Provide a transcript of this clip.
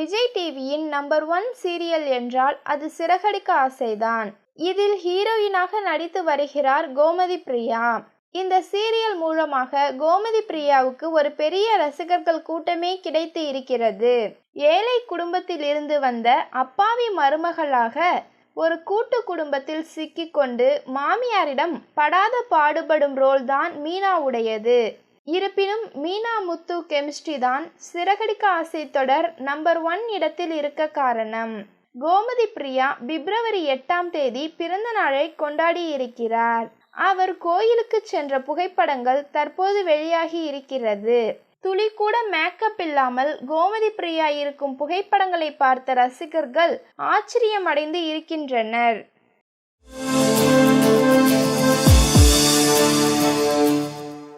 விஜய் டிவியின் number one serial என்றால் அது சிறகடிக்க ஆசைதான். இதில் ஹீரோயினாக நடித்து வருகிறார் கோமதி பிரியா. இந்த சீரியல் மூலமாக கோமதி பிரியாவுக்கு ஒரு பெரிய ரசிகர்கள் கூட்டமே கிடைத்து இருக்கிறது. ஏழை குடும்பத்தில் இருந்து வந்த அப்பாவி மருமகளாக ஒரு கூட்டு குடும்பத்தில் சிக்கிக்கொண்டு மாமியாரிடம் படாத பாடுபடும் ரோல் தான் மீனாவுடையது. இருப்பினும் மீனா முத்து கெமிஸ்ட்ரி தான் சிறகடிக்க ஆசை தொடர் நம்பர் ஒன் இடத்தில் இருக்க காரணம். கோமதி பிரியா பிப்ரவரி எட்டாம் தேதி பிறந்த நாளை கொண்டாடி இருக்கிறார். அவர் கோயிலுக்கு சென்ற புகைப்படங்கள் தற்போது வெளியாகி இருக்கிறது. துளி கூட மேக்கப் இல்லாமல் கோமதி பிரியா இருக்கும் புகைப்படங்களை பார்த்த ரசிகர்கள் ஆச்சரியமடைந்து இருக்கின்றனர்.